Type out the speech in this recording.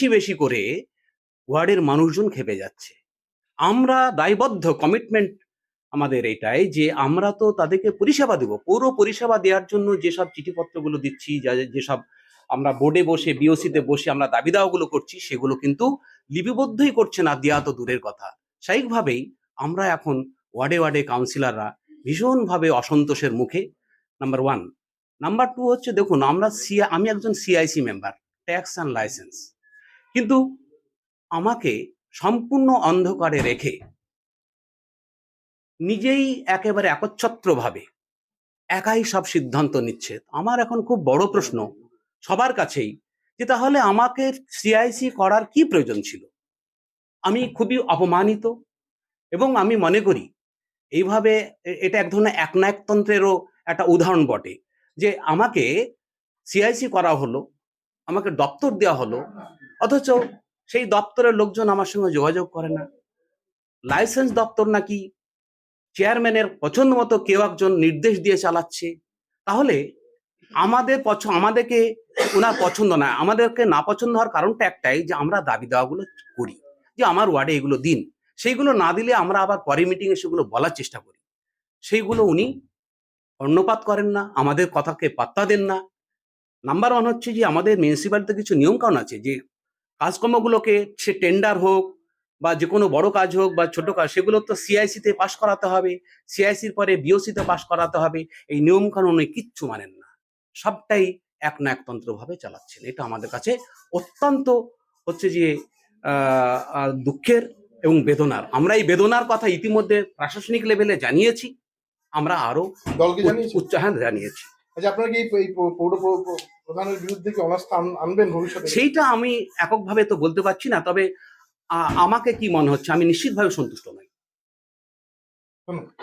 বেশি বেশি করে ওয়ার্ডের মানুষজন খেপে যাচ্ছে। আমরা দায়বদ্ধ কমিটমেন্ট আমাদের এটাই যে আমরা তো তাদেরকে পরিষেবা দেব। পৌর পরিষেবা দেওয়ার জন্য যেসব চিঠিপত্রগুলো দিচ্ছি, যা- যেসব আমরা বোর্ডে বসে বিওসিতে বসে আমরা দাবি দাওয়াগুলো করছি, সেগুলো কিন্তু লিপিবদ্ধই করছে না, দেওয়া তো দূরের কথা। স্বাভাবিকভাবেই আমরা এখন ওয়ার্ডে ওয়ার্ডে কাউন্সিলররা ভীষণভাবে অসন্তোষের মুখে। নাম্বার ওয়ান নাম্বার টু হচ্ছে, দেখুন, আমরা সিআই আমি একজন CIC member tax and license কিন্তু আমাকে সম্পূর্ণ অন্ধকারে রেখে নিজেই একেবারে একচ্ছত্রভাবে একাই সব সিদ্ধান্ত নিচ্ছে। আমার এখন খুব বড় প্রশ্ন সবার কাছেই যে তাহলে আমাকে সিআইসি করার কি প্রয়োজন ছিল? আমি খুবই অপমানিত এবং আমি মনে করি এইভাবে এটা এক ধরনের একনায়কতন্ত্রেরও একটা উদাহরণ বটে যে আমাকে সিআইসি করা হলো, আমাকে দপ্তর দেওয়া হলো অথচ সেই দপ্তরের লোকজন আমার সঙ্গে যোগাযোগ করে না। লাইসেন্স দপ্তর নাকি চেয়ারম্যানের পছন্দ মতো কেউ একজন নির্দেশ দিয়ে চালাচ্ছে। তাহলে আমাদের পছ- আমাদেরকে ওনার পছন্দ না, আমাদেরকে না পছন্দ হওয়ার কারণটা একটাই যে আমরা দাবি দেওয়াগুলো করি, যে আমার ওয়ার্ডে এগুলো দিন। সেইগুলো না দিলে আমরা আবার পরে মিটিংয়ে সেগুলো বলার চেষ্টা করি। সেইগুলো উনি কর্ণপাত করেন না, আমাদের কথাকে পাত্তা দেন না। নাম্বার ওয়ান হচ্ছে যে আমাদের মিউনিসিপ্যালিটিতে কিছু নিয়মকানুন আছে যে কাজকর্মগুলোকে সে টেন্ডার হোক বা যে কোনো বড় কাজ হোক বা ছোট কাজ সেগুলো তো সিআইসি তে পাশ করাতে হবে। সিআইসির পরে বিওসি তে পাশ করাতে হবে। এই নিয়ম কানুনে কিচ্ছু মানেন না। সবটাই এক না একতন্ত্র ভাবে চালাচ্ছেন। এটা আমাদের কাছে অত্যন্ত হচ্ছে যে দুঃখের এবং বেদনার। আমরা এই বেদনার কথা ইতিমধ্যে প্রশাসনিক লেভেলে জানিয়েছি। আমরা আরও দলকে উচ্চ- জানিয়েছেন? উচ্চ হ্যাঁ জানিয়েছি। আচ্ছা আপনারা কি প্র- প্রধানের বিরুদ্ধে কি অনাস্থা আনবেন ভবিষ্যতে? সেইটা আমি এককভাবে তো বলতে পারছি না তবে আমাকে কি মনে হচ্ছে? আমি নিশ্চিতভাবে সন্তুষ্ট নই। ধন্যবাদ।